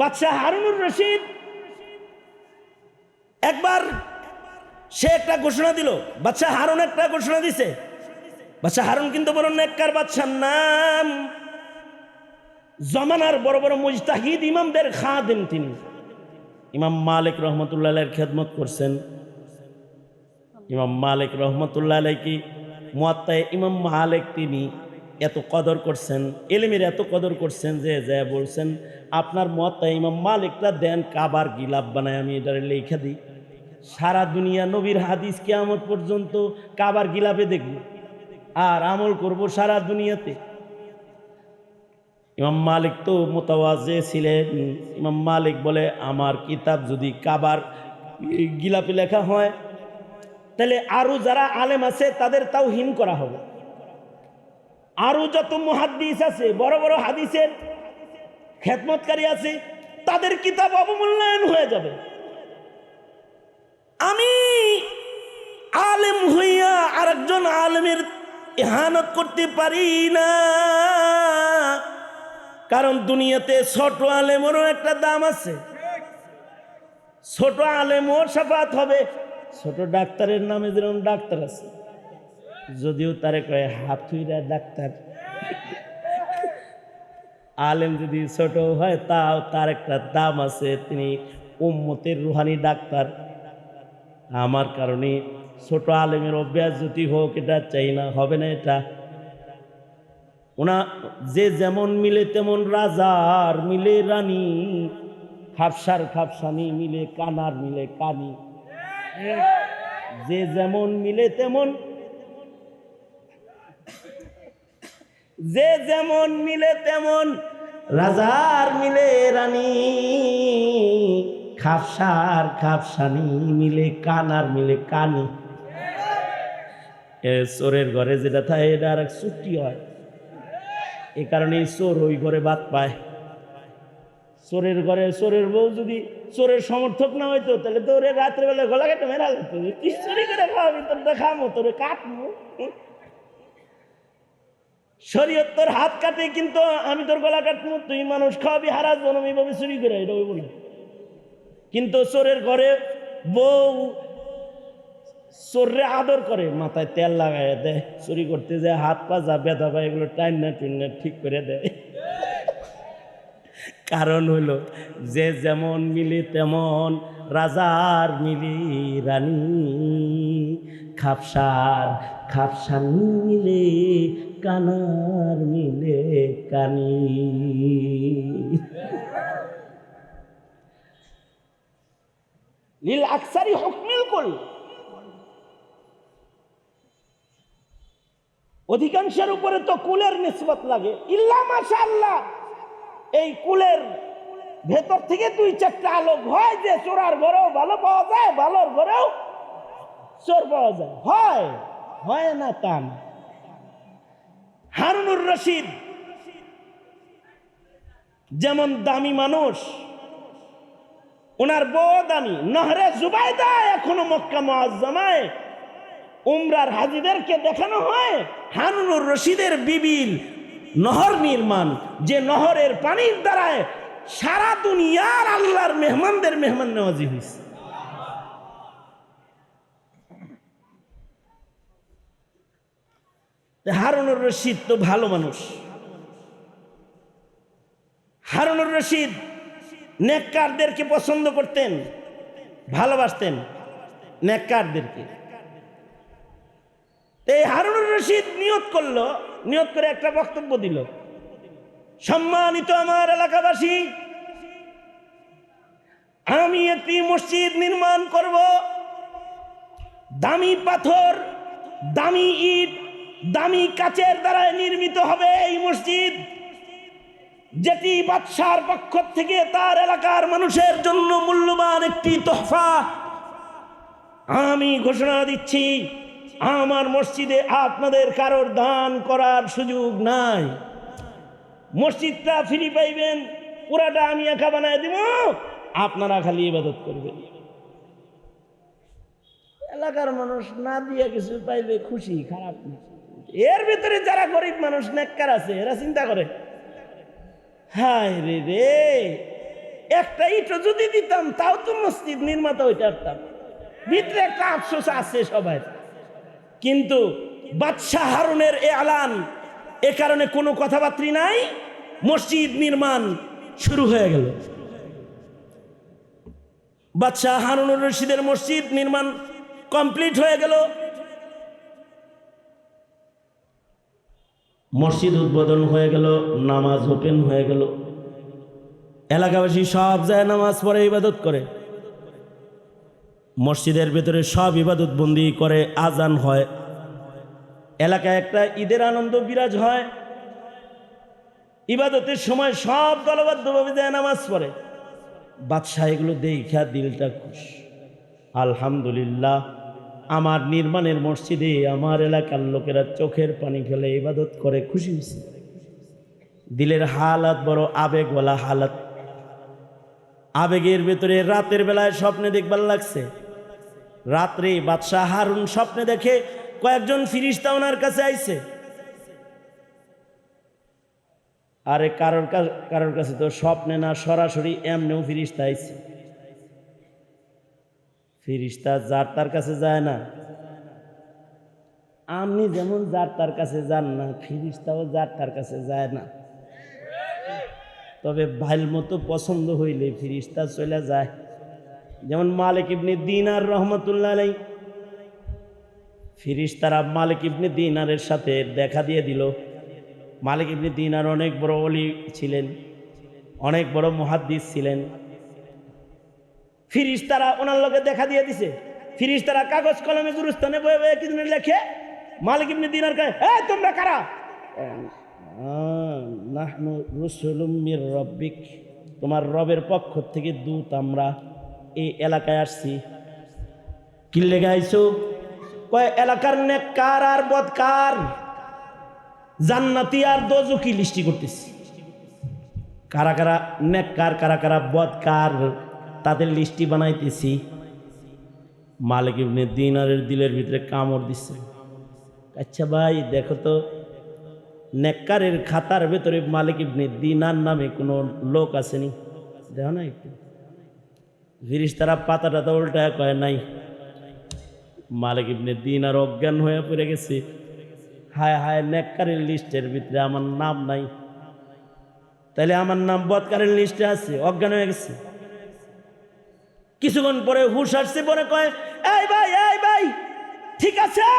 বাদশাহ হারুনুর রশিদ। একবার সে একটা ঘোষণা দিল, বাদশাহ হারুন একটা ঘোষণা দিছে। বাদশাহ হারুন কিন্তু বড় নেককার বাদশার নাম। জমানার বড় বড় মুজতাহিদ ইমামদের খাদেম তিনি। ইমাম মালিক রহমতুল্লাহ খেদমত করছেন। ইমাম মালিক রহমতুল্লাহ কি মুয়াত্তায় ইমাম মালিক তিনি। এত কদর করছেন, এলিমের এত কদর করছেন যে, যা বলছেন, আপনার মতায় ইমাম মালিকটা দেন, কাবার গিলাপ বানায়, আমি এটারে লেখা দিই। সারা দুনিয়া নবীর হাদিস কিয়ামত পর্যন্ত কাবার গিলাপে দেখব আর আমল করব সারা দুনিয়াতে। ইমাম মালিক তো মোতাওয়াজে ছিলেন। ইমাম মালিক বলে, আমার কিতাব যদি কাবার গিলাপে লেখা হয়, তাহলে আরও যারা আলেম আছে, তাদের তাও হিন করা হবে। আরও যত মহাদিস আছে, বড় বড় হাদিসের খেদমতকারী আছে, তাদের কিতাব অবমূল্যায়ন হয়ে যাবে। আমি আলেম হইয়া আরেকজন আলেমের ইহানত করতে পারি না। কারণ দুনিয়াতে ছোট আলেমেরও একটা দাম আছে। ছোট আলেমও সাফাত হবে। ছোট ডাক্তারের নামে যেরকম ডাক্তার আছে। যদিও তারে কয় হাফুইরা ডাক্তার। আলেম যদি ছোট হয়, তাও তার একটা দাম আছে, তিনি উম্মতের রুহানি ডাক্তার। আমার কারণে ছোট আলেমের অভ্যাস যদি হোক, এটা চাই না, হবে না এটা। ওনা, যে যেমন মিলে তেমন রাজার মিলে রানী। খাপসার খাপসানি মিলে কানার মিলে কানি। যে যেমন মিলে তেমন যে যেমন মিলে তেমন রাজার মিলে রানী, খাপসার খাপসানি মিলে কানার মিলে কানি। এ চোরের ঘরে যেটা থাকে, এটা আর এক চুক্তি হয়। এই কারণে চোর ওই ঘরে বাদ পায়। চোরের ঘরে চোরের বউ যদি চোরের সমর্থক না হইতো, তাহলে তো ওরে রাত্রেবেলা গলা কেটে মেরা যেত কি চুরি করে খাওয়াবি, তোর তোরে কাটবো শরীয়ত তোর হাত কাটে কিন্তু আমি তোর গলা কাটবো তুই মানুষ খাওয়াবি, হারাস, জনম এইভাবে চুরি করে এটা হইব কিন্তু চোরের ঘরে বউ চোররে আদর করে, মাথায় তেল লাগাই দেয়, চুরি করতে যায়, হাত পা যা ব্যথা পায়, এগুলো টাইম না টুন না ঠিক করে দেয়। কারণ হলো যে যেমন মিলি তেমন রাজার মিলি রানী, খাপসার খাপসানি মিলে, কানার মিলে কানি। নীল আকসারি হকমিল কল অধিকাংশের উপরে তো কুলের নিসবত লাগে। ইল্লা মাশাআল্লাহ। এই কুলের ভেতর থেকে দুই চারটা আলোক হয় যে চোরার ঘরেও ভালো পাওয়া যায়, ভালোর ঘরেও চোর পাওয়া যায়। হয়। হয় না তা না হারুনুর রশিদ। যেমন দামি মানুষ, ওনার বউ দামি। নহরে জুবাইদা এখনও মক্কা মহাজ্জামায় উমরার হাজিদেরকে দেখানো হয়, হারুনুর রশিদের বিবিল নহর নির্মাণ। যে নহরের পানির দ্বারায় সারা দুনিয়ার আল্লাহর মেহমানদের মেহমান নেওয়াজি হয়েছে হারুনুর রশিদ তো ভালো মানুষ। হারুনুর রশিদ নেককারদেরকে পছন্দ করতেন, ভালোবাসতেন নেককারদেরকে। এই হারুনুর রশিদ নিয়ত করল, নিয়ত করে একটা বক্তব্য দিল। সম্মানিত আমার এলাকাবাসী, আমি একটি মসজিদ নির্মাণ করব। দামি পাথর, দামি ইট দামি কাচের দ্বারা নির্মিত হবে এই মসজিদ। যেটি বাদশার পক্ষ থেকে তার এলাকার মানুষের জন্য মূল্যবান একটি তোহফা। আমি ঘোষণা দিচ্ছি, আমার মসজিদে আপনাদের কারোর দান করার সুযোগ নাই। মসজিদটা ফ্রি পাইবেন, পুরাটা আমি একা বানায় দিব, আপনারা খালি ইবাদত করবেন। এলাকার মানুষ না দিয়ে কিছু পাইলে খুশি, খারাপ না এর ভিতরে যারা গরিব মানুষ, নেককার আছে, এরা চিন্তা করে। হায় রে রে। একটা ইটও যদি দিতাম, তাও তো মসজিদ নির্মাতা হইতে পারতাম। ভিতরে একটা আফসোস আছে সবাই। কিন্তু বাদশাহ হারুনের এ আলান, এ কারণে কোনো কথাবার্তা নাই, মসজিদ নির্মাণ শুরু হয়ে গেল। বাদশাহ হারুনুর রশিদের মসজিদ নির্মাণ কমপ্লিট হয়ে গেল। মসজিদ উদ্বোধন হয়ে গেল, নামাজ ওপেন হয়ে গেল। এলাকাবাসী সব যায় নামাজ পড়ে, ইবাদত করে। মসজিদের ভেতরে সব ইবাদত বন্দি করে, আজান হয়। এলাকায় একটা ঈদের আনন্দ বিরাজ হয়। ইবাদতের সময় সব দলবদ্ধভাবে যায় নামাজ পড়ে। বাদশাহ এগুলো দেখা দিলটা খুশ। আলহামদুলিল্লাহ। আমার নির্মাণের মসজিদে আমার এলাকার লোকেরা চোখের পানি ফেলে ইবাদত করে খুশি হয়েছে। দিলের হালাত বড় আবেগওয়ালা হালাত। আবেগের ভেতরে রাতের বেলায় স্বপ্নে দেখবার লাগছে। রাত্রে বাদশাহ হারুন স্বপ্নে দেখে কয়েকজন ফিরিস্তা ওনার কাছে আইছে। আরে কারোর কারোর কাছে তো স্বপ্নে না, সরাসরি এমনিও ফিরিস্তা আইছে। ফিরিস্তা যার তার কাছে যায় না। আপনি যেমন যার তার কাছে যান না, ফিরিস্তাও যার তার কাছে যায় না। তবে ভাইল মতো পছন্দ হইলে ফিরিস্তা চলে যায়। যেমন মালিক ইবনে দিনার রহমতুল্লাহ আলাই ফিরিস্তারা মালিক ইবনে দিনারের সাথে দেখা দিয়ে দিল। মালিক ইবনে দিনার অনেক বড় অলি ছিলেন, অনেক বড় মহাদ্দিস ছিলেন। ফিরিস্তারা ওনার লোকে দেখা দিয়ে দিছে। ফিরিস্তারা কাগজ কলমে গুরুস্থানে বয়ে বয়ে কিছু লেখে, মালিক ইবনে দিনার এ তোমরা কারা? রব্বিক, তোমার রবের পক্ষ থেকে দূত আমরা এই এলাকায় আসছি। কি লেগে আইছো? কয়, এলাকার নেককার আর বদকার, জান্নাতি আর দোজকি লিস্টি করতেছি। কারা কারা নেককার, কারা কারা বদকার তাদের লিস্টি বানাইতেছি। মালিক ইবনে দিনারের দিলের ভিতরে কামড় দিচ্ছে আচ্ছা ভাই, দেখো তো, নেককারের খাতার ভেতরে মালিক ইবনে দিনার নামে কোনো লোক আসেনি? দেখো না একটু। ফিরিস্তারা পাতাটা তো উল্টায় কয় নাই। মালিক ইবনে দিনার অজ্ঞান হয়ে পড়ে গেছে। হায় হায়, নেককারের লিস্টের ভিতরে আমার নাম নাই। তাহলে আমার নাম বদকারের লিস্টে আছে, অজ্ঞান হয়ে গেছে। কিছুক্ষণ পরে হুশ আসছে পরে কয়, এই ভাই এই ভাই, ঠিক আছে?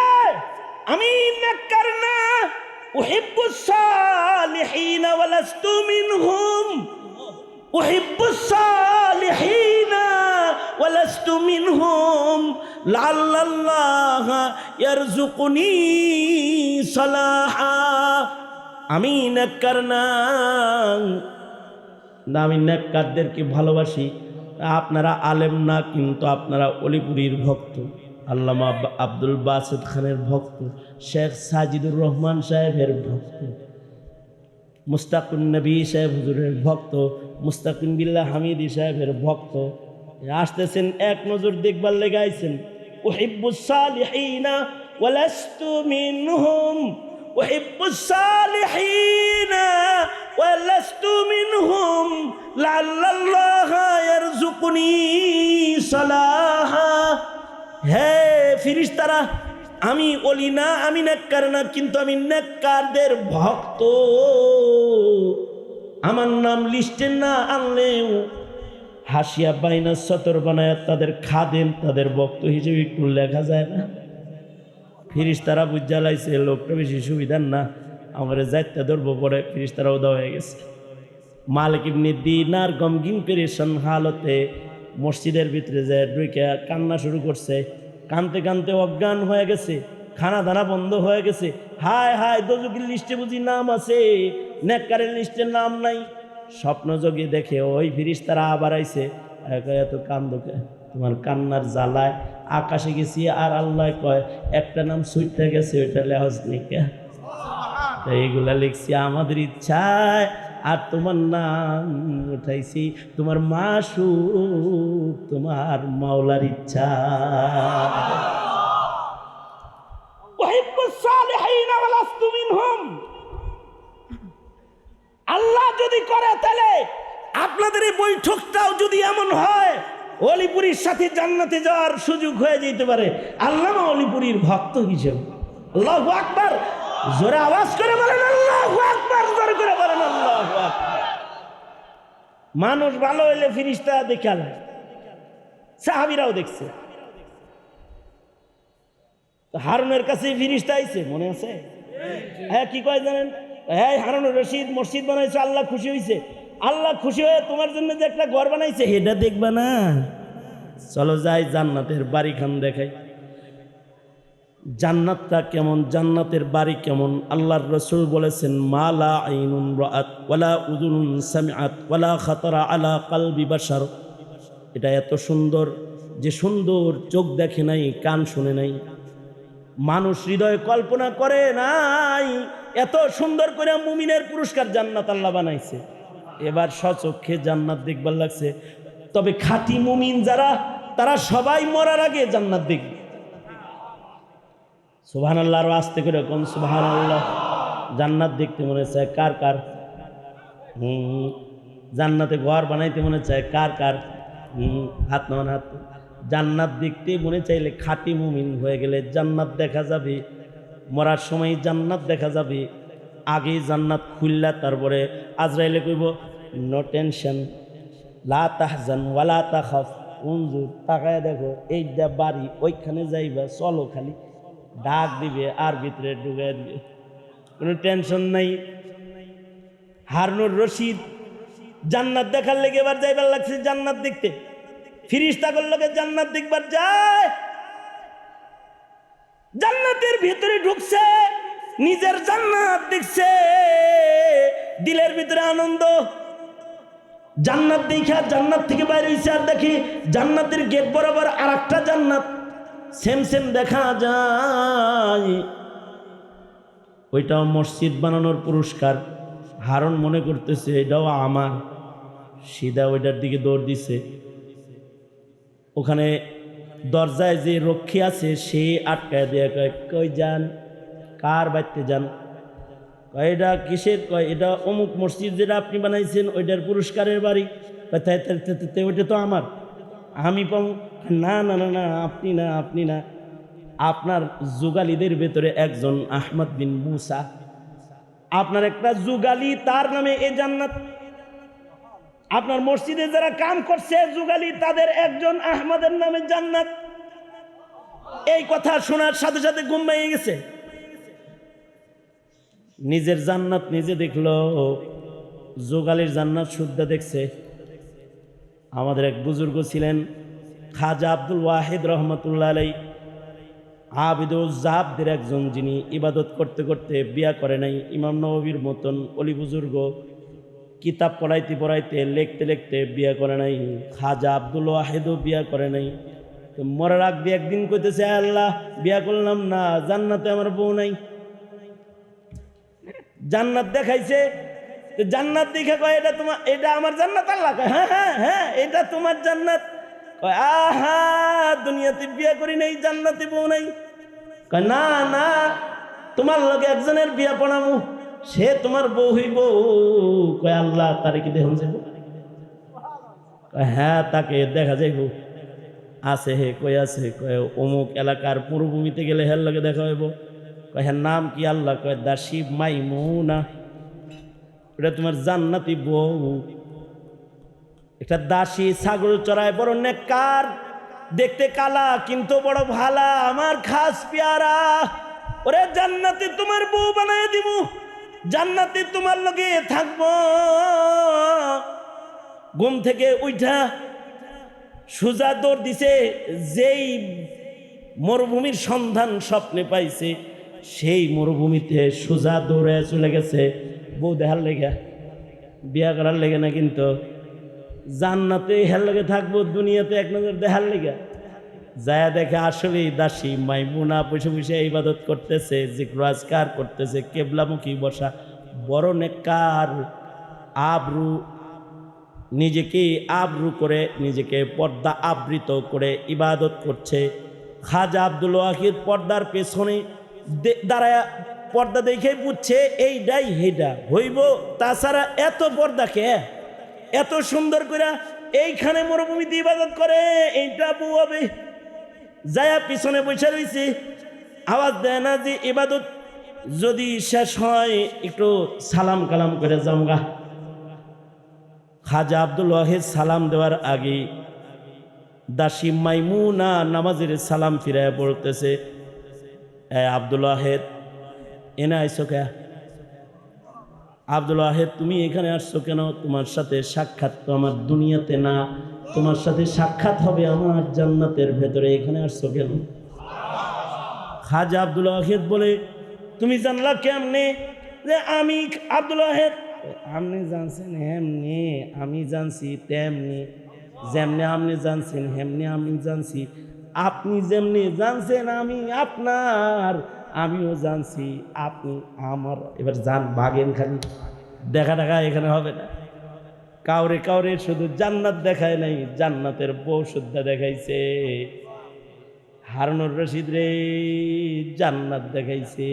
আমি নেককার না। উহিব্বুস সালিহিনা ওয়ালাস্তু মিনহুম। উহিব্বুস সালিহিনা ওয়ালাস্তু মিনহুম। লাল্লাল্লাহ ইয়ারযুকুনি সালাহা। আমি নেককার না। না, আমি নেককারদেরকে ভালোবাসি। আপনারা আলেম না, কিন্তু আপনারা অলিপুরীর ভক্ত। আল্লামা আব্দুল বাসেদ খানের ভক্ত, শেখ সাজিদুর রহমান সাহেবের ভক্ত মুস্তাকুন নবী সাহেব হুজুরের ভক্ত মুস্তাকুন বিল্লাহ হামিদি সাহেবের ভক্ত। আসতেছেন, এক নজর দেখবার লেগে আইছেন। উহিব্বুস সালিহিনা ওয়ালাস্তু মিনহুম। উহিব্বুস সালিহিনা ওয়ালাস্তু মিনহুম লাল্লাল্লাহ ইয়ারযুকুনি সালাহা হে ফিরিস্তারা, আমি অলি না আমি নেককার না, কিন্তু আমি নেককারদের ভক্ত। আমার নাম লিস্টে না আনলেও হাসিয়া বাইনা সতর বানায় তাদের খাদেন তাদের ভক্ত হিসেবে একটু লেখা যায় না। ফিরিস্তারা বুঝা লাইছে, লোকটা বেশি সুবিধার না। আমার যাইতে ধরবো, পরে ফিরিস্তারা উদা হয়ে গেছে। মালিক ইবনে দিনার গমগিন পেরেশন হালতে। মসজিদের ভিতরে যে ঢুকে কান্না শুরু করছে। কানতে কানতে অজ্ঞান হয়ে গেছে, খানা দানা বন্ধ হয়ে গেছে। হায় হায় দোজকির লিস্টে বুঝি নাম আছে, নেককারের লিস্টে নাম নাই। স্বপ্ন যোগে দেখে ওই ফিরিস্তারা আবার আইছে। একা এত কান্দকে তোমার কান্নার জ্বালায় আকাশে গেছি আর আল্লাহ কয় একটা নাম সুইটটা গেছে ওইটা লেহজ নিকা এইগুলা লিখছি আমাদের ইচ্ছায় আর তোমার নাম উঠাইছি তোমার মাসু তোমার মাওলার ইচ্ছা। আল্লাহ যদি করে তাহলে আপনাদের এই বৈঠকটাও যদি এমন হয় অলিপুরীর সাথে জান্নাতে যাওয়ার সুযোগ হয়ে যেতে পারে। আল্লামা অলিপুরীর ভক্ত হিসেবে। আল্লাহ আকবার। জোরে আওয়াজ করে বলেন আল্লাহ আকবার। জোরে করে বলেন আল্লাহ মানুষ ভালো হইলে ফিরিস্তা দেখে সাহাবিরাও দেখছে। হারুনের কাছে ফিরিস্তা আইছে মনে আছে? হ্যাঁ কি কয় জানেন? হ্যাঁ হারুন রশিদ মসজিদ বানাইছে আল্লাহ খুশি হয়েছে আল্লাহ খুশি হয়ে তোমার জন্য যে একটা ঘর বানাইছে এটা দেখবা না। চলো যাই জান্নাতের বাড়ি খান দেখাই। জান্নাতটা কেমন, জান্নাতের বাড়ি কেমন? আল্লাহর রসুল বলেছেন মালা এটা এত সুন্দর, যে সুন্দর চোখ দেখে নাই, কান শুনে নাই। মানুষ হৃদয়ে কল্পনা করে নাই, এত সুন্দর করে মুমিনের পুরস্কার জান্নাত আল্লাহ বানাইছে। এবার সচক্ষে জান্নাত দেখবার লাগছে। তবে খাঁটি মুমিন যারা, তারা সবাই মরার আগে জান্নাত দেখবে। সুবহান আল্লাহর আসতে করে কোন সুবহান আল্লাহ জান্নাত দেখতে মনে চায় কার কার? হুম, জান্নাতে ঘর বানাইতে মনে চায় কার কার? হুম, হাত নামান হাত। জান্নাত দেখতে মনে চাইলে খাঁটি মুমিন হয়ে গেলে জান্নাত দেখা যাবে। মরার সময় জান্নাত দেখা যাবে। আগে জান্নাত খুললা, তারপরে আজরাইলে কইব নো টেনশন লা তাহজান ওয়ালা তাখাফ, উনজুর, তাকায় দেখো এইটা বাড়ি, ওইখানে যাইবা, চলো খালি। ডাক দিবে, আর ভিতরে ঢুকে দিবে। কোনো টেনশন নাই। হারনুর রশিদ, জান্নাত দেখার লেগে এবার যাইবার লাগছে জান্নাত দেখতে। ফিরিস্তা করলোকে জান্নাত দেখবার যায়। জান্নাতের ভিতরে ঢুকছে। নিজের জান্নাত দেখছে, দিলের ভিতরে আনন্দ। জান্নাত দেখা জান্নাত থেকে বাইরে হয়েছে আর দেখি জান্নাতের গেট বরাবর আর একটা জান্নাত। সেম সেম দেখা যায়। ওইটাও মসজিদ বানানোর পুরস্কার। হারণ মনে করতেছে, এটাও আমার। সিধা ওইটার দিকে দৌড় দিছে। ওখানে দরজায় যে রক্ষী আছে, সে আটকায় দেয়া কয় যান? কার বাড়িতে যান? এটা কিসের? কয়, এটা অমুক মসজিদ যেটা আপনি বানাইছেন, ওইটার পুরস্কারের বাড়ি। ওইটা তো আমার। আমি পাবো। না না না না, আপনি না আপনি না। আপনার যুগালিদের ভেতরে একজন আহমদ বিন মুসা। আপনার একটা যুগালি, তার নামে এ জান্নাত। আপনার মসজিদে যারা কাম করছে, যুগালি, তাদের একজন আহমদের নামে জান্নাত। এই কথা শোনার সাথে সাথে ঘুম গেছে। নিজের জান্নাত নিজে দেখল, যোগালির জান্নাত শুদ্ধ দেখছে। আমাদের এক বুজুর্গ ছিলেন খাজা আব্দুল ওয়াহিদ রহমতুল্লাহ আলাই আবিদুল জাহাবদের একজন যিনি ইবাদত করতে করতে বিয়া করে নাই, ইমাম নবীর মতন অলি বুজুর্গ। কিতাব পড়াইতে পড়াইতে, লিখতে লিখতে বিয়া করে নাই, খাজা আব্দুল ওয়াহিদও বিয়া করে নাই। তো মরার আগ দিয়ে একদিন কইতেছে, আল্লাহ, বিয়া করলাম না, জান্নাতে আমার বউ নাই। জান্নাত দেখাইছে। জান্নাত দেখে কয়, এটা তোমার এটা আমার জান্নাত? আল্লাহ কয় হ্যাঁ হ্যাঁ হ্যাঁ এটা তোমার জান্নাত। কয়, আহা, দুনিয়াতে বিয়া করি নাই, জান্নাতে বউ নাই। কয়, না না, তোমার লগে একজনের বিয়া পড়ামু, সে তোমার বউ হইব। কয়, আল্লাহ, তারে কি দেখুন যাইব? কয় হ্যাঁ তাকে দেখা যাইব। আছে হে কই আছে কয়, অমুক এলাকার পূর্বভূমিতে গেলে হের লগে দেখা হইব? কয় হ্যাঁ নাম কি আল্লাহ কয়? দাসী মাইমুনা। ওটা তোমার জান্নাতি বউ। একটা দাসী ছাগল চড়ায়, বড় নেককার। দেখতে কালা, কিন্তু বড় ভালা। আমার খাস পেয়ারা। ওরে জান্নাতে তোমার বউ বানায় দিব জান্নাতে তোমার লগে থাকব। ঘুম থেকে উঠা সুজা দৌড় দিছে, যেই মরুভূমির সন্ধান স্বপ্নে পাইছে। সেই মরুভূমিতে সুজা দৌড়ে চলে গেছে। বউ দেখার লেগে, বিয়া করার লেগে না কিন্তু জান্নাতে হের লেগে থাকব, দুনিয়াতে এক নজর দেখার লেগে। যায় দেখে আসলেই দাসী মাইমুনা বসে বসে ইবাদত করতেছে জিক্রাজকার করতেছে, কেবলামুখী বসা, বড় নেককার, আবরু, নিজেকে আবরু করে, নিজেকে পর্দা আবৃত করে ইবাদত করছে। খাজা আব্দুল ওয়াহিদ পর্দার পেছনে দাঁড়ায় পর্দা দেখে বুঝছে এইটাই হেডা। হইব, তাছাড়া এত পর্দা কে? এত সুন্দর করে এইখানে মরুভূমিতে ইবাদত করে, এইটা বউ হবে। যায়া পিছনে বসে রয়েছে আওয়াজ দেয় না যে ইবাদত যদি শেষ হয়, একটু সালাম কালাম করে জামগা খাজা আব্দুল ওয়াহেদ সালাম দেওয়ার আগে দাসী মাইমুনা নামাজের সালাম ফিরায় পড়তেছে। এ আব্দুল ওয়াহেদ, এনে আইসো কে? আব্দুল ওয়াহেদ, তুমি এখানে আসছো কেন? তোমার সাথে সাক্ষাৎ তো আমার দুনিয়াতে না। তোমার সাথে সাক্ষাৎ হবে আমার জান্নাতের ভেতরে। এখানে আসছো কেন? খাজা আব্দুল ওয়াহেদ বলে, তুমি জানলা কেমনে যে আমি আব্দুল ওয়াহেদ? আপনি জানছেন হেমনি, আমি জানছি তেমনি। যেমনি আপনি জানছেন, হেমনি আমি জানছি। আপনি যেমনি জানছেন আমি আপনার, আমিও জানছি আপনি আমার। এবার যান, বাগেন খালি। দেখা দেখা এখানে হবে না। কাউরে কাউরে শুধু জান্নাত দেখায় নাই, জান্নাতের বউ শুদ্ধা দেখাইছে। হারুনুর রশিদ রে, জান্নাত দেখাইছে।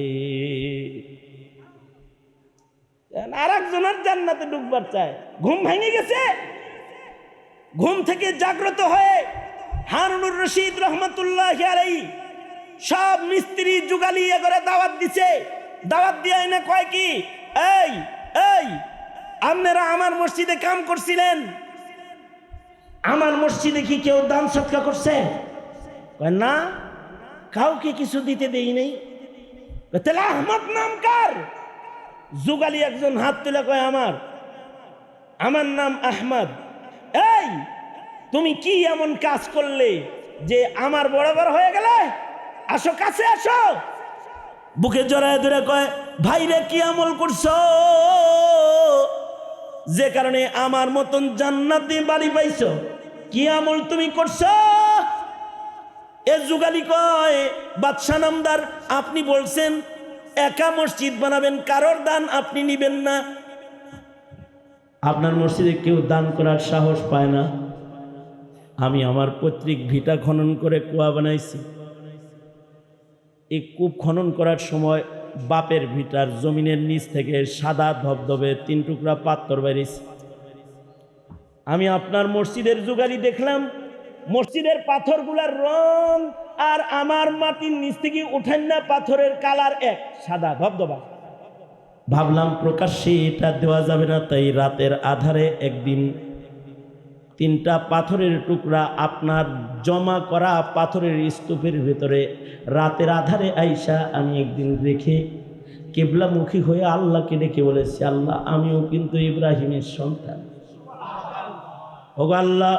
আর একজনের জান্নাতে ডুববার চায়। ঘুম ভেঙে গেছে। ঘুম থেকে জাগ্রত হয়ে হারুনুর রশিদ রহমতুল্লাহ সব মিস্ত্রি যুগালি করে দাওয়াত দিছে। দাওয়াত দিয়ে এনে কয় কি, এই এই, আপনারা আমার মসজিদে কাম করছিলেন। আমার মসজিদে কি কেউ দান সৎকা করছে? না, কাউকে কিছু দিতে দেই নেই। তাহলে আহমদ নাম কার? যুগালি একজন হাত তুলে কয়, আমার আমার নাম আহমদ। এই তুমি কি এমন কাজ করলে যে আমার বরাবর হয়ে গেলে? আসো, কাছে আসো। বুকে জড়ায় ধরে কয় ভাইরে কি আমল করছ? যে কারণে আমার মতন জান্নাতি বাড়ি পাইছো। কি আমল তুমি করছ? এ যুগালি কয় বাদশা নামদার, আপনি বলছেন, একা মসজিদ বানাবেন, কারোর দান আপনি নিবেন না। আপনার মসজিদে কেউ দান করার সাহস পায় না। আমি আমার পৈতৃক ভিটা খনন করে কুয়া বানাইছি। এই কূপ খনন করার সময় বাপের ভিটার জমিনের নিচ থেকে সাদা ধবধবে তিন টুকরা পাত্তর বেরিয়েছে। আমি আপনার মসজিদের যুগালি দেখলাম, মসজিদের পাথরগুলার রং আর আমার মাটির নিচ থেকে উঠান না পাথরের কালার এক, সাদা ধবধবা। ভাবলাম প্রকাশ্যে এটা দেওয়া যাবে না, তাই রাতের আধারে একদিন তিনটা পাথরের টুকরা আপনার জমা করা পাথরের স্তূপের ভেতরে। রাতের আধারে আইসা আমি একদিন রেখে কেবলামুখী হয়ে আল্লাহকে ডেকে বলেছি, আল্লাহ, আমিও কিন্তু ইব্রাহিমের সন্তান। ওগো আল্লাহ,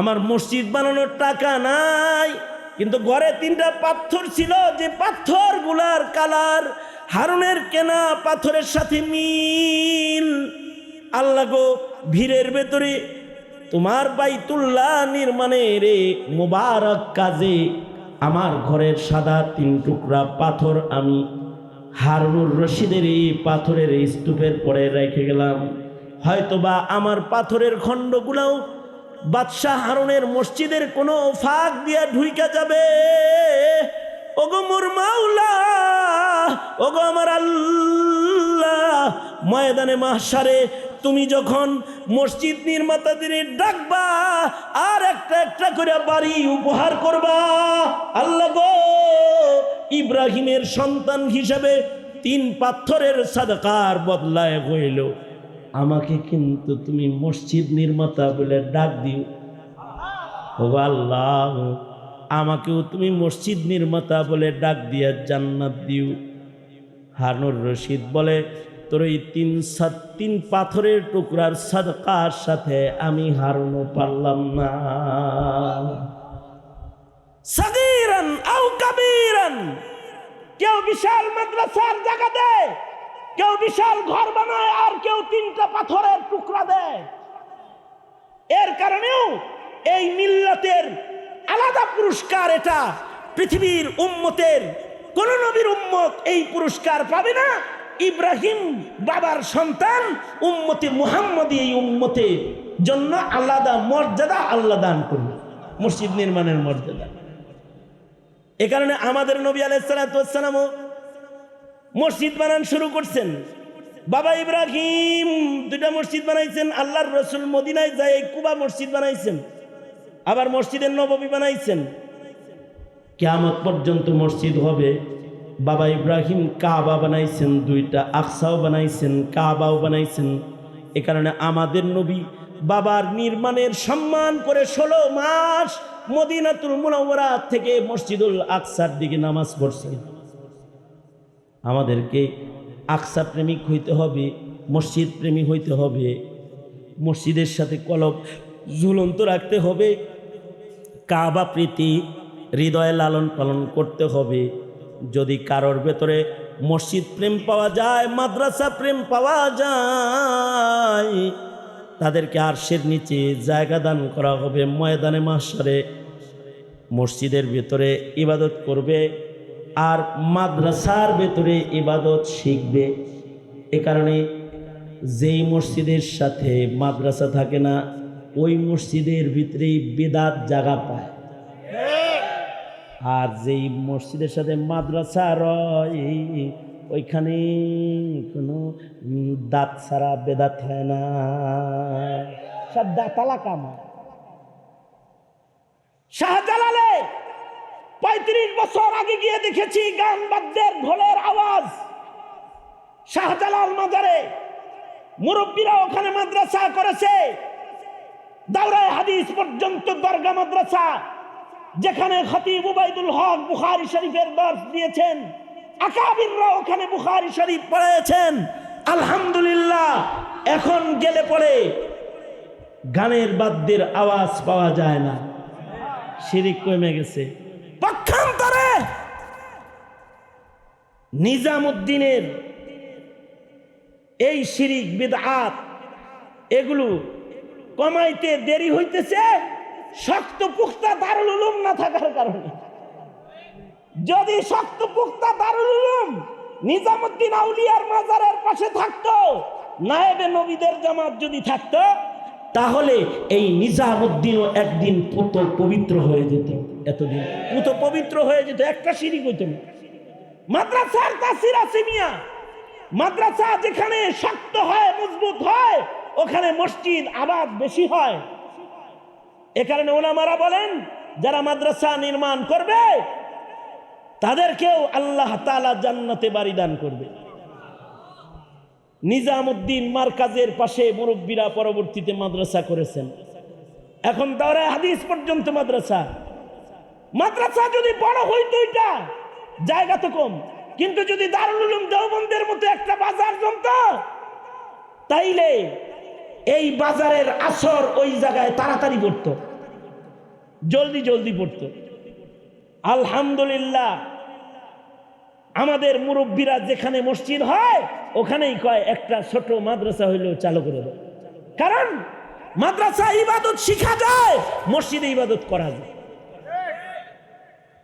আমার মসজিদ বানানোর টাকা নাই, কিন্তু ঘরে তিনটা পাথর ছিল, যে পাথরগুলার কালার হারুনের কেনা পাথরের সাথে মিল। আল্লাহ গো, ভিড়ের ভেতরে তোমার বাইতুল্লাহ নির্মাণের মোবারক কাজে আমার ঘরের সাদা তিন টুকরা পাথর আমি হারুনুর রশিদের এই পাথরের স্তূপের পরে রেখে গেলাম। হয়তোবা আমার পাথরের খণ্ডগুলাও বাদশাহ হারুনের মসজিদের কোনো ফাঁক দিয়া ঢুইকা যাবে। ওগো মোর মাওলা, ওগো আমার আল্লাহ, ময়দানে মাহসারে তুমি যখন মসজিদ নির্মাতাদের ডাকবা, আর একটা একটা করে বাড়ি উপহার করবা, আল্লাহ গো, ইব্রাহিমের সন্তান হিসেবে তিন পাথরের সাদকার বদলায় হইল। আমাকে কিন্তু তুমি মসজিদ নির্মাতা বলে ডাক দিও। আল্লাহ, আমাকেও তুমি মসজিদ নির্মাতা বলে ডাক দিয়া জান্নাত দিও। হারুর রশিদ বলে তোর এই তিন সাত, তিন পাথরের টুকরার সাদকার সাথে আমি হারানো পারলাম না। সাগীরান আও কাবীরান, কেউ বিশাল মাদ্রাসার জায়গা দেয় কেউ বিশাল ঘর বানায় আর কেউ তিনটা পাথরের টুকরা দেয় এর কারণেও এই মিল্লাতের আলাদা পুরস্কার এটা, পৃথিবীর উম্মতের, কোন নবীর উম্মত এই পুরস্কার পাবে না। ইব্রাহিম বাবার সন্তান উম্মতে মুহাম্মদ এই উম্মতে জন্য আলাদা মর্যাদা আল্লাহ দান করবে মসজিদ নির্মাণের মর্যাদা। এ কারণে আমাদের নবী আলাইসালামও মসজিদ বানান শুরু করছেন। বাবা ইব্রাহিম দুটা মসজিদ বানাইছেন, আল্লাহর রসুল মদিনায় যায় কুবা মসজিদ বানাইছেন, আবার মসজিদের নববী বানাইছেন। কেয়ামত পর্যন্ত মসজিদ হবে বাবা ইব্রাহিম কাবা বানাইছেন, দুইটা আকসাও বানাইছেন, কাবাও বানাইছেন। এ কারণে আমাদের নবী বাবার নির্মাণের সম্মান করে ষোলো মাস মদিনাতুল মুনাওয়ারা থেকে মসজিদুল আকসার দিকে নামাজ পড়ছেন আমাদেরকে আকসা প্রেমিক হইতে হবে, মসজিদ প্রেমী হইতে হবে, মসজিদের সাথে কলব ঝুলন্ত রাখতে হবে, কাবা প্রীতি হৃদয়ে লালন পালন করতে হবে। যদি কারোর ভেতরে মসজিদ প্রেম পাওয়া যায়, মাদ্রাসা প্রেম পাওয়া যায়, তাদেরকে আরশের নিচে জায়গা দান করা হবে ময়দানে মাসরে মসজিদের ভেতরে ইবাদত করবে আর মাদ্রাসার ভেতরে ইবাদত শিখবে। এ কারণে যেই মসজিদের সাথে মাদ্রাসা থাকে না, ওই মসজিদের ভিতরেই বেদাত জায়গা পায়। আর যেই মসজিদের সাথে মাদ্রাসা রয়, ওইখানে কোনো দাঁত ছাড়া বেদাত হয় না। সব দাঁতালা কামা শাহজালালে পঁয়ত্রিশ বছর আগে গিয়ে দেখেছি গান বাদ্যের ঢোলের আওয়াজ। শাহজালাল মাজারে মুরব্বীরা ওখানে মাদ্রাসা করেছে। দাওরায় হাদিস পর্যন্ত দরগা মাদ্রাসা। যেখানে খতিব উবাইদুল হক বুখারি শরীফের দর্শ দিয়েছেন, আকাবিররা ওখানে বুখারি শরীফ পড়েছেন আলহামদুলিল্লাহ, এখন গেলে পরে গানের বাদ্যের আওয়াজ পাওয়া যায় না। শিরিক কমে গেছে। পক্ষান্তরে নিজামুদ্দিনের এই শিরিক বিদআত, এগুলো কমাইতে দেরি হইতেছে। শক্ত পুক্তা দারুল উলুম না থাকার কারণে। যদি শক্ত পুক্তা দারুল উলুম নিজামুদ্দিন আউলিয়ার মাজারের পাশে থাকতো, নায়েবে নবীদের জামাত যদি থাকতো, তাহলে এই নিজামুদ্দিনও একদিন পুত পবিত্র হয়ে যেত এতদিন। পুত পবিত্র হয়ে যেত, একটা সিঁড়ি হইত মাদ্রাসার তাসির আছে মিয়া মাদ্রাসা যেখানে শক্ত হয়, মজবুত হয়, ওখানে মসজিদ আবাদ বেশি হয়। এ কারণে ওলামারা বলেন, যারা মাদ্রাসা নির্মাণ করবে, তাদেরকেও আল্লাহ তালা জান্নাতে বাড়ি দান করবে। নিজামুদ্দিন মার্কাজের পাশে মুরব্বীরা পরবর্তীতে মাদ্রাসা করেছেন। এখন তারা হাদিস পর্যন্ত মাদ্রাসা। মাদ্রাসা যদি বড় হইতো এটা জায়গা তো কম। কিন্তু যদি দারুল দেওবন্দের মতো একটা বাজার জমত, তাইলে এই বাজারের আসর ওই জায়গায় তাড়াতাড়ি পড়তো জলদি জলদি পড়তো। আলহামদুলিল্লাহ, আমাদের মুরব্বীরা যেখানে মসজিদ হয়, ওখানেই কয়, একটা ছোট মাদ্রাসা হইলেও চালু করে দেয় কারণ মাদ্রাসা ইবাদত শিখা যায়, মসজিদে ইবাদত করা যায়।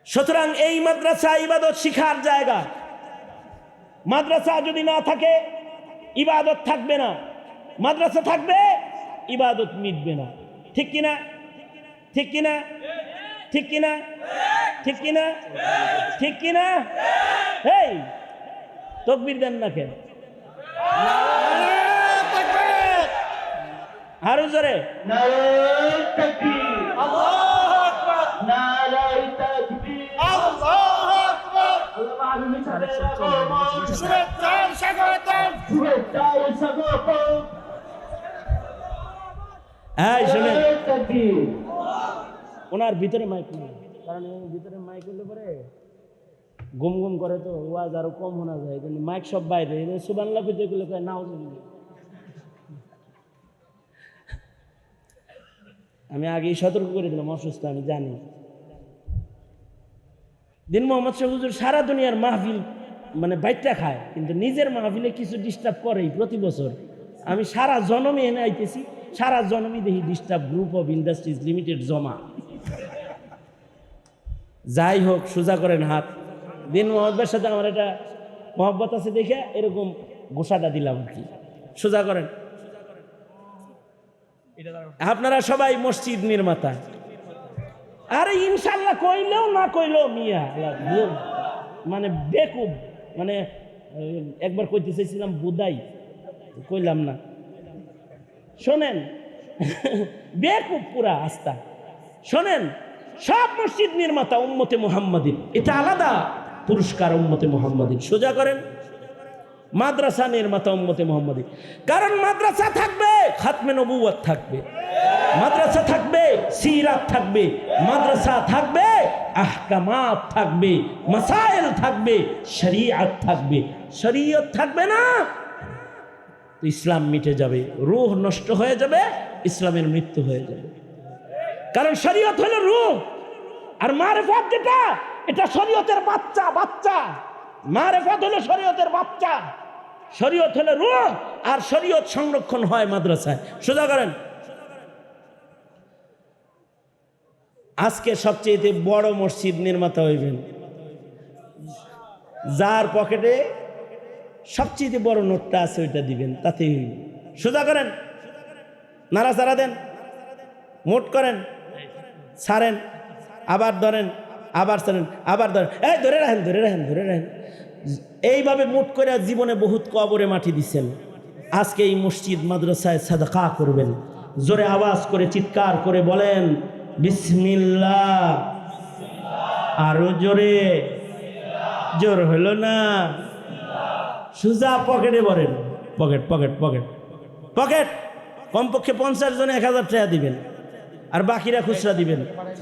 সুতরাং এই মাদ্রাসা ইবাদত শিখার জায়গা। মাদ্রাসা যদি না থাকে, ইবাদত থাকবে না। মাদ্রাসা থাকবে, ইবাদত মিটবে না। ঠিক কিনা? ঠিক কিনা? ঠিক কিনা? ঠিক কিনা? ঠিক কিনা? এই তকবির দেন না কেন? আরও জোরে। হ্যাঁ তাকবীর ওনার ভিতরে মাইক নেই। কারণ ভিতরে মাইক হলে পরে গুম গুম করে তো ওয়াজ আরও কম শোনা যায়। কিন্তু মাইক সব বাইরে। সুবান্লা পিতে গুলো কয়, নাও আমি আগেই সতর্ক করে দিলাম, অসুস্থ, আমি জানি। দিন মোহাম্মদ শাহ হুজুর সারা দুনিয়ার মাহফিল মানে বাইটটা খায়, কিন্তু নিজের মাহফিলে কিছু ডিস্টার্ব করেই প্রতি বছর। আমি সারা জনমে এনে আইতেছি। সারা জনমই দেখি disturb group of industries limited জমা। যাই হোক, সোজা করেন হাত। দিন মোহাম্মদের সাথে আমার একটা মহব্বত আছে দেখে এরকম গোসাটা দিলাম আর কি। সোজা করেন। আপনারা সবাই মসজিদ নির্মাতা। আরে ইনশাল্লাহ কইলেও না কইলেও মিয়া মানে বেকুব। মানে একবার কইতে চাইছিলাম, বুদাই। কইলাম না। শোনেন, বেকুব পুরা আস্থা শোনেন, সব মসজিদ নির্মাতা উম্মতে মুহাম্মাদিন। এটা আলাদা পুরস্কার উম্মতে মুহাম্মাদিন। সোজা করেন, মাদ্রাসা নির্মাতা উম্মতে মোহাম্মদী কারণ মাদ্রাসা থাকবে, খাতমে নবুয়াত থাকবে। মাদ্রাসা থাকবে, সিরাত থাকবে। মাদ্রাসা থাকবে, আহকামাত থাকবে। মাসাইল থাকবে, শরিয়াত থাকবে। শরীয়ত থাকবে না তো ইসলাম মিটে যাবে, রূহ নষ্ট হয়ে যাবে, ইসলামের মৃত্যু হয়ে যাবে। কারণ শরীয়ত হলো রূহ। আর মারেফত যেটা, এটা শরীয়তের বাচ্চা বাচ্চা। মারেফত হলো শরীয়তের বাচ্চা। শরীয়ত হলো রূহ, আর শরীয়ত সংরক্ষণ হয় মাদ্রাসায়। সোজা করেন। আজকে সবচেয়ে বড় মসজিদ নির্মাতা হইবেন। যার পকেটে সবচেয়ে বড় নোটটা আছে, ওইটা দিবেন, তাতেই সোজা করেন, নাড়াচাড়া দেন, মোট করেন, ছাড়েন, আবার ধরেন, আবার ছাড়েন, আবার ধরেন। এই, ধরে রাখেন ধরে রাখেন ধরে রাখেন। এইভাবে মোট করে জীবনে বহুত কবরে মাটি দিছেন। আজকে এই মসজিদ, মাদ্রাসায় সাদাকা করবেন। জোরে আওয়াজ করে, চিৎকার করে বলেন, বিসমিল্লাহ। আরও জোরে, জোর হলো না। সুজা পকেটে ভরেন। Pocket pocket pocket. পকেট! কমপক্ষে পঞ্চাশ জনে এক হাজার টাকা দিবেন। আর বাকিরা খুচরা দিবেন।